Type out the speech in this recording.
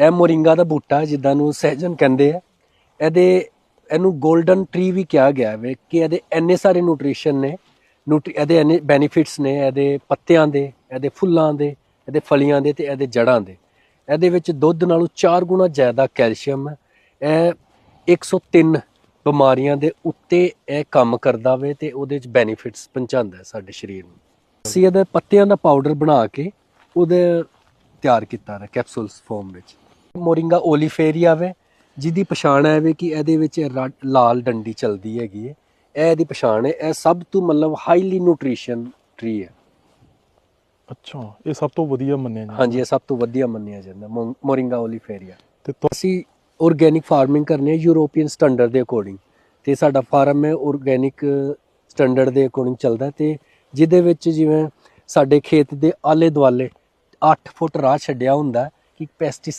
ਇਹ ਮੋਰਿੰਗਾ ਦਾ ਬੂਟਾ ਜਿੱਦਾਂ ਨੂੰ ਸਹਿਜਨ ਕਹਿੰਦੇ ਆ। ਇਹਦੇ, ਇਹਨੂੰ 골ਡਨ ਟ੍ਰੀ ਵੀ ਕਿਹਾ ਗਿਆ ਹੈ ਕਿ ਇਹਦੇ ਇੰਨੇ ਸਾਰੇ ਨਿਊਟ੍ਰੀਸ਼ਨ ਨੇ ਨਿਊਟਰੀ ਇਹਦੇ ਇੰਨੇ ਬੈਨੀਫਿਟਸ ਨੇ, ਇਹਦੇ ਪੱਤਿਆਂ ਦੇ, ਇਹਦੇ ਫੁੱਲਾਂ ਦੇ, ਇਹਦੇ ਫਲੀਆਂ ਦੇ ਤੇ ਇਹਦੇ ਜੜਾਂ ਦੇ। ਇਹਦੇ ਵਿੱਚ ਦੁੱਧ ਨਾਲੋਂ 4 ਗੁਣਾ ਜ਼ਿਆਦਾ ਕੈਲਸ਼ੀਅਮ ਹੈ ਇਹ 103 ਬਿਮਾਰੀਆਂ ਦੇ ਉੱਤੇ ਇਹ ਕੰਮ ਕਰਦਾ ਵੇ ਤੇ ਉਹਦੇ ਚ ਬੈਨੀਫਿਟਸ ਪਹੁੰਚਾਉਂਦਾ ਹੈ ਸਾਡੇ ਸਰੀਰ ਨੂੰ। ਅਸੀਂ ਇਹਦੇ ਪੱਤਿਆਂ ਦਾ ਪਾਊਡਰ ਬਣਾ ਕੇ ਉਹਦੇ ਤਿਆਰ ਕੀਤਾ ਹੈ ਕੈਪਸੂਲਸ ਫਾਰਮ ਵਿੱਚ। ਮੋਰਿੰਗਾ ਓਲੀਫੇਰੀਆ ਵੇ ਜਿਹਦੀ ਪਛਾਣ ਹੈ ਵੇ ਕਿ ਇਹਦੇ ਵਿੱਚ ਲਾਲ ਡੰਡੀ ਚਲਦੀ ਹੈਗੀ ਹੈ। ਇਹ ਇਹਦੀ ਪਛਾਣ ਹੈ। ਇਹ ਸਭ ਤੋਂ ਮਤਲਬ ਹਾਈਲੀ ਨਿਊਟ੍ਰੀਸ਼ਨ ਟਰੀ ਹੈ। ਅੱਛਾ ਇਹ ਸਭ ਤੋਂ ਵਧੀਆ ਮੰਨਿਆ ਜਾਂਦਾ। ਹਾਂਜੀ ਇਹ ਸਭ ਤੋਂ ਵਧੀਆ ਮੰਨਿਆ ਜਾਂਦਾ ਮੋਰਿੰਗਾ ਓਲੀਫੇਰੀਆ ਤੇ ਅਸੀਂ ਆਰਗੇਨਿਕ ਫਾਰਮਿੰਗ ਕਰਨੀ ਹੈ ਯੂਰੋਪੀਅਨ ਸਟੈਂਡਰਡ ਦੇ ਅਕੋਰਡਿੰਗ ਤੇ ਸਾਡਾ ਫਾਰਮ ਹੈ ਆਰਗੇਨਿਕ ਸਟੈਂਡਰਡ ਦੇ ਅਕੋਰਡਿੰਗ ਚੱਲਦਾ ਤੇ ਜਿਹਦੇ ਵਿੱਚ ਜਿਵੇਂ ਸਾਡੇ ਖੇਤ ਦੇ ਆਲੇ ਦੁਆਲੇ 8 ਫੁੱਟ ਰਾਹ ਛੱਡਿਆ ਹੁੰਦਾ ਕਿ ਪੈਸਟੀ